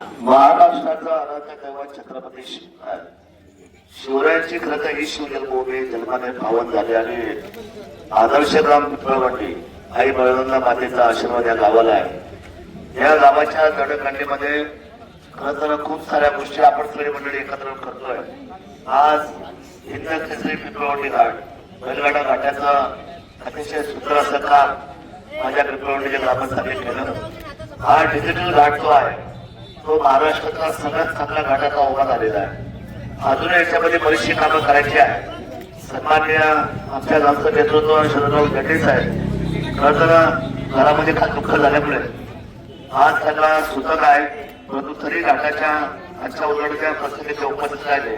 महाराष्ट्राचा आराध्य तेव्हा छत्रपती शिवरायांची खरं तर ही शिवजन्मभूमी जन्माने पावन झाली आणि आदर्श ग्राम आई बळवंत मातेचा आशीर्वाद या गावाला आहे. या गावाच्या दडकांडीमध्ये खरं तर खूप साऱ्या गोष्टी आपण सगळी मंडळी एकत्र करतोय. आज हिंद केसरी पिंपळवंडी घाट बैलगाडा घाटाचा अतिशय सुंदर असं काम माझ्या पिंपळवंडीच्या ग्रामस्थांनी केलं हा डिजिटल घाट जो आहे तो महाराष्ट्राचा सगळ्यात चांगल्या घाटाचा उभा झालेला आहे. अजून याच्यामध्ये बरीचशी कामं करायची आहे. सन्मान्य आमच्या गावचं नेतृत्व शरदराव गटे आहे खरं तर घरामध्ये फार दुःख झाल्यामुळे आज त्यांना सुचक आहे. परंतु तरी घाटाच्या आजच्या उलटच्या प्रसंगी उपस्थित राहिले.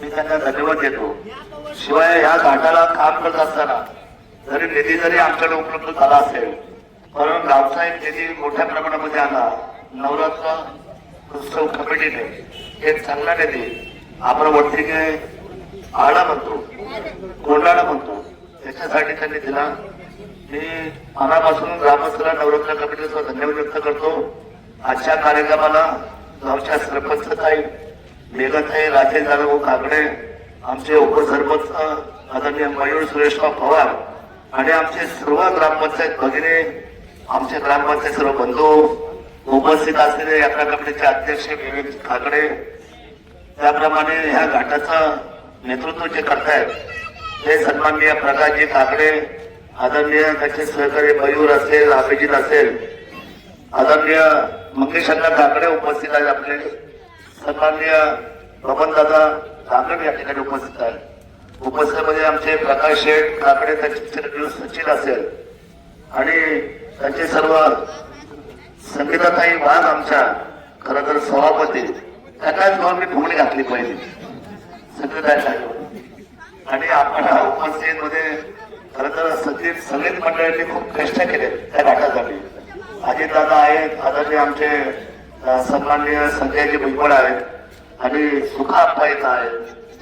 मी त्यांना धन्यवाद देतो. शिवाय या घाटाला काम करत असताना जरी निधी जरी आमच्याकडे उपलब्ध झाला असेल कारण गावचा एक निधी मोठ्या प्रमाणामध्ये आला नवरात्र उत्सव कमिटीने एक चांगला निधी आपण वरती आळा म्हणतो कोंडाळा म्हणतो त्याच्यासाठी त्यांनी दिला. मी मनापासून ग्रामस्थला नवरात्र कमिटीचा धन्यवाद व्यक्त करतो. आजच्या कार्यक्रमाला गावच्या सरपंच ताई मेघताई राजे जाधव कागडे आमचे उपसरपंच आदरणीय मयूर सुरेशराव पवार आणि आमचे सर्व ग्रामपंचायत भगिनी आमचे ग्रामपंचायत सर्व बंधू उपस्थित असलेले यात्रा कमिटीचे अध्यक्ष विवेक ठाकरे त्याप्रमाणे ह्या घाटाचं नेतृत्व जे करतायत ते सन्माननीय प्रकाशजी ठाकरे आदरणीय त्याचे सहकारी मयूर असेल अभिजित असेल आदरणीय मंगेश ठाकरे काकडे उपस्थित आहेत आपले सन्माननीय बबनदादा ठाकरे या ठिकाणी उपस्थित आहेत. उपस्थितीमध्ये आमचे प्रकाश शेठ काकडे त्यांचे सचिन असेल आणि त्यांचे सर्व संगीताताई वाघ आमच्या खरं तर सभापती त्यांनाच घेऊन मी फुगडी घातली पाहिजे संगीताताई आणि आपण उपस्थित मध्ये खरं तर संगीत संगीत मंडळाने खूप कष्ट केले त्या घाटासाठी अजित दादा आहेत आदरणीय आमचे सन्माननीय संजयजी भुजबळ आहेत आणि सुखा अप्पा येत आहेत.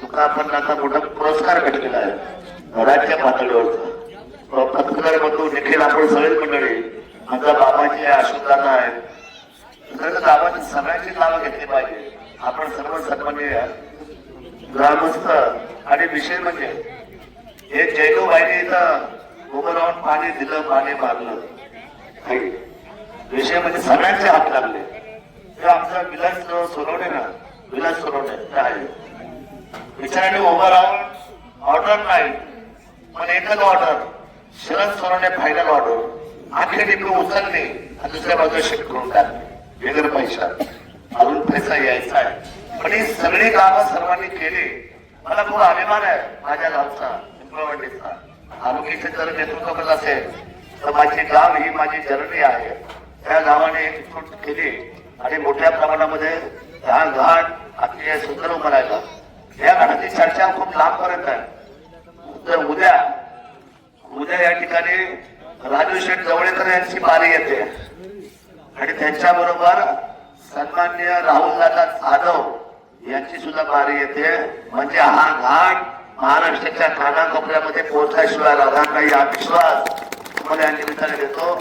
सुखा आपण आता मोठा पुरस्कार भेटलेला आहे. राज्य पातळीवरचा. पत्रकार बंधू निखिल आपण सगळेच मंडळी माझ्या बाबाची आहे आहेत. खरंच तर सगळ्यांची नावं घेतली पाहिजे. आपण सर्व सन्मान्य ग्रामस्थ आणि विषय म्हणजे हे जैनूबाईने इथं उभं राहून पाणी दिलं पाणी मारलं विषय म्हणजे सगळ्यांचे हात लागले. ते आमचा विलास सोनवणे ना? विलास सोनवणे आहे. बिचाराने उभं राहून ऑर्डर नाही. पण एकच order Sharad Sonawane final order आपले डिपी उचलले आणि दुसऱ्या बाजूला शिफ्ट करून टाकले. वेगळं पैसा. अजून पैसा यायचा आहे. पण ही सगळी कामं सर्वांनी केली. मला खूप अभिमान आहे माझ्या गावचा पिंपळवंडीचा आरोग्याचे जर नेतृत्व करत असेल तर माझी गाव ही माझी जर्नी आहे. त्या गावाने एकजूट केली. आणि मोठ्या प्रमाणामध्ये घाण घाट अतिशय सुंदर उभं राहिला या घाटाची चर्चा खूप लांबपर्यंत आहे. तर उद्या उद्या या ठिकाणी राजू शेठ जवळेकर यांची बारी येते. आणि त्यांच्या बरोबर सन्मान्य राहुल दादा जाधव यांची सुद्धा बारी येते. म्हणजे हा घाट महाराष्ट्राच्या कानाकोपऱ्यामध्ये पोहोचल्याशिवाय राहणार नाही हा विश्वास तुम्हाला या निमित्ताने देतो.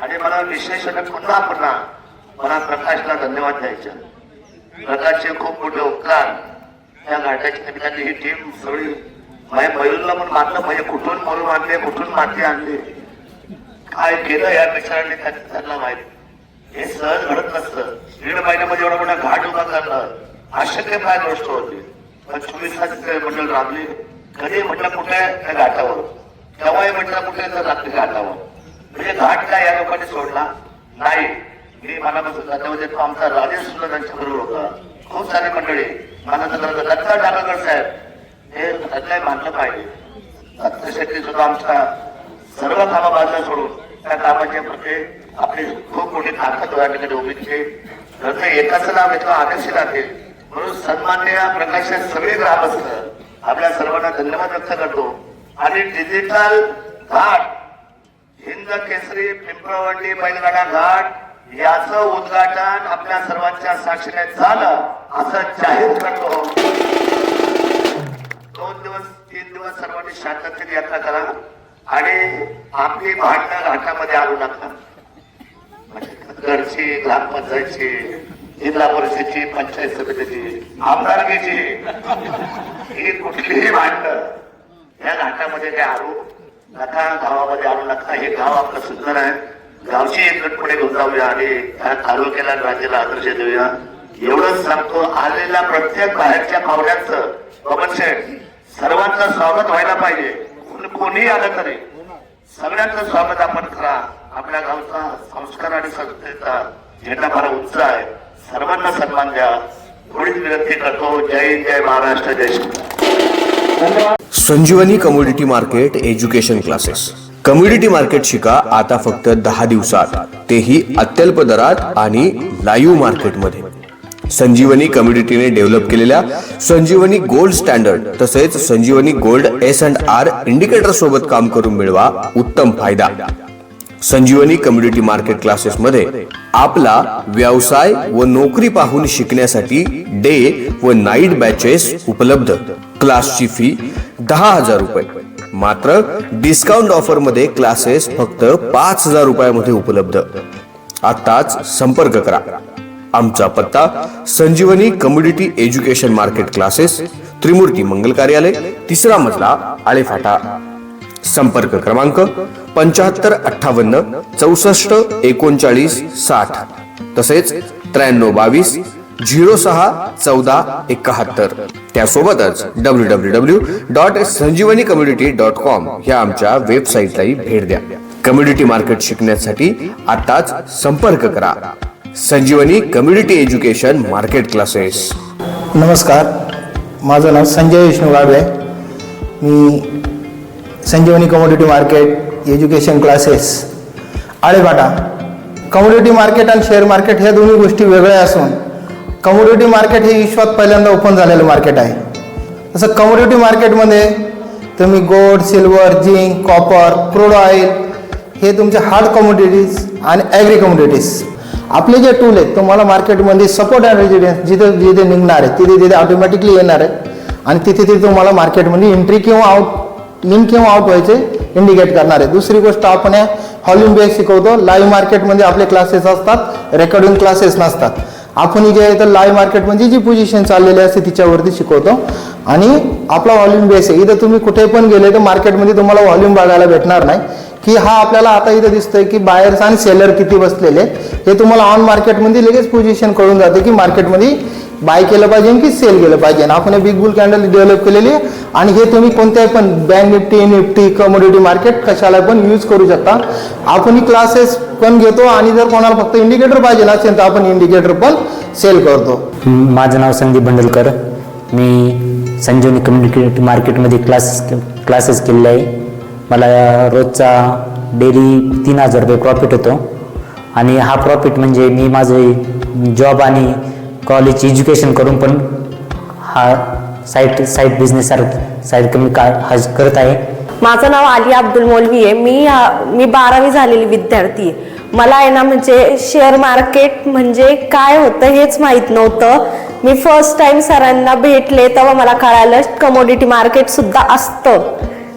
आणि मला विशेषण पुन्हा पुन्हा मला प्रकाशला धन्यवाद द्यायचे. प्रकाशचे खूप मोठे उपकार या घाटाच्या निमित्ताने ही टीम सगळी म्हणजे माझ्या मयूरला पण मात्र म्हणजे कुठून मरून आणले कुठून माती आणली? काय केलं या विचाराने त्यांना माहीत? हे सहज घडत नसतं दीड महिन्यामध्ये एवढा मोठा घाट उभा करणं अशक्य काय गोष्ट होती? पण चोवीस मंडळ राबली. कधी म्हटलं कुठे? त्या घाटावर. केव्हाही म्हटलं कुठे? तर रात्री घाटावर. म्हणजे घाट काय या लोकांनी सोडला? नाही. मी मला धन्यवाद आमचा राजेश सुद्धा त्यांच्या बरोबर होता. खूप सारे मंडळी. मला तर दत्ता टाकाकर साहेब. हे सगळे मानलं पाहिजे. दत्त शेट्टी सुद्धा आमच्या सर्व कामा बाजूला सोडून त्या कामाच्या प्रती म्हणजे आपली खूप मोठी ताकद या ठिकाणी उभी ते एकाच नाव येतो आदर्श राहतील म्हणून सन्मान्य प्रकाशात सगळे ग्रामस्थ आपल्या सर्वांना धन्यवाद व्यक्त करतो. आणि डिजिटल घाट हिंद केसरी पिंपळवंडी बैलगाडा घाट याचं उद्घाटन आपल्या सर्वांच्या साक्षीने झालं असं जाहीर करतो. दोन दिवस तीन दिवस सर्वांनी शांततेत यात्रा करा. आणि आपली भांडणं घाटामध्ये आणू नका घरची ग्रामपंचायतची जिल्हा परिषदची पंचायत समितीची आमदारकीची ही कुठलीही भांडणं या घाटामध्ये काय आणू नका गावामध्ये आणू नका. हे गाव आपलं सुंदर आहे. गावची एकटपणे पुढे घेऊन जाऊया आणि त्या तालुक्याला राज्याला आदर्श देऊया. एवढंच सांगतो आलेल्या प्रत्येक बाहेरच्या पाहुण्यांचं बबन शेठ सर्वांचं स्वागत व्हायला पाहिजे. कोणीही आलं तरी सगळ्यांचं स्वागत आपण करा. आपल्या गावचा संस्कार आणि संस्थेचा झेंडा फार उंच आहे. सर्वांना सन्मान द्या. थोडीच विनंती करतो. Jay Jay Maharashtra Jay Shri Sanjivani community market education classes. Community market शिका आता फक्त दहा दिवसात. तेही अत्यल्प दरात आणि लाईव्ह मार्केटमध्ये. संजीवनी कम्युनिटीने डेव्हलप केलेल्या संजीवनी गोल्ड स्टँडर्ड तसेच Sanjivani gold S and R indicator सोबत काम करून मिळवा उत्तम फायदा. संजीवनी कम्युनिटी मार्केट क्लासेस मध्ये आपला व्यवसाय व नोकरी पाहून शिकण्यासाठी डे व नाईट बॅचेस उपलब्ध. क्लासची फी दहा हजार रुपये. मात्र डिस्काउंट ऑफरमध्ये क्लासेस फक्त पाच हजार रुपयामध्ये उपलब्ध. आताच संपर्क करा. आमचा पत्ता Sanjivani community education market classes Trimurti मंगल कार्यालय तिसरा मजला आळेफाटा. संपर्क क्रमांक पंच्याहत्तर अठ्ठावन्न चौसष्ट एकोणचाळीस साठ. तसेच त्र्याण्णव बावीस झिरो सहा चौदा एकाहत्तर. त्यासोबतच W W W dot Sanjeevani community dot com ह्या आमच्या वेबसाईटलाही भेट द्या. कम्युनिटी मार्केट शिकण्यासाठी आताच संपर्क करा. Sanjeevani community education market classes नमस्कार माझं नाव संजय विष्णू गाडवे. मी Sanjeevani commodity market education classes Alephata. Commodity market आणि शेअर मार्केट ह्या दोन्ही गोष्टी वेगळ्या असून कमोडिटी मार्केट हे विश्वात पहिल्यांदा ओपन झालेलं मार्केट आहे. तसं कमोडिटी मार्केटमध्ये तुम्ही gold silver zinc copper crude oil हे तुमचे हार्ड कमोडिटीज आणि ॲग्री कमोडिटीज आपले जे टूल आहेत तुम्हाला मार्केटमध्ये सपोर्ट अँड रेजिडेन्स जिथे जिथे निघणार आहे तिथे तिथे ऑटोमॅटिकली येणार आहे. आणि तिथे तिथे तुम्हाला मार्केटमध्ये एंट्री किंवा आउट इन किंवा आउट व्हायचे इंडिकेट करणार आहे. दुसरी गोष्ट आपण या बेस शिकवतो लाईव्ह मार्केटमध्ये आपले क्लासेस असतात रेकॉर्डिंग क्लासेस नसतात. आपण जे आहे तर लाईव्ह मार्केटमध्ये जी पोझिशन चाललेली असते तिच्यावरती शिकवतो. आणि आपला व्हॉल्यूम बेस आहे इथं तुम्ही कुठे पण गेले तर मार्केटमध्ये तुम्हाला व्हॉल्यूम बघायला भेटणार नाही. की हा आपल्याला आता इथं दिसतोय की बायर्स आणि सेलर किती बसलेले हे तुम्हाला ऑन मार्केटमध्ये लगेच पोझिशन कळून जाते की मार्केटमध्ये बाय केलं पाहिजे की सेल केलं पाहिजे. आणि आपण बिग बुल कॅन्डल डेव्हलप केलेली आहे. आणि हे तुम्ही कोणत्याही पण Bank Nifty Nifty commodity market कशाला पण यूज करू शकता. आपण क्लासेस पण घेतो आणि जर कोणाला फक्त इंडिकेटर पाहिजे असेल तर आपण इंडिकेटर पण सेल करतो. माझं नाव संदीप बंडलकर. मी संजीवनी कम्युनिटी मार्केटमध्ये क्लास क्लासेस केलेले आहे. मला रोजचा डेली तीन हजार रुपये प्रॉफिट होतो. आणि हा प्रॉफिट म्हणजे मी माझे जॉब आणि कॉलेज एज्युकेशन करून पण हा साईट साईट बिझनेस साईड कमी का हा करत आहे. माझं नाव आलिया अब्दुल मौलवी आहे. मी मी बारावी झालेली विद्यार्थी आहे. मला आहे ना म्हणजे शेअर मार्केट म्हणजे काय होतं हेच माहीत नव्हतं. मी फर्स्ट टाइम सरांना भेटले तेव्हा मला कळालं कमोडिटी मार्केट सुद्धा असतं.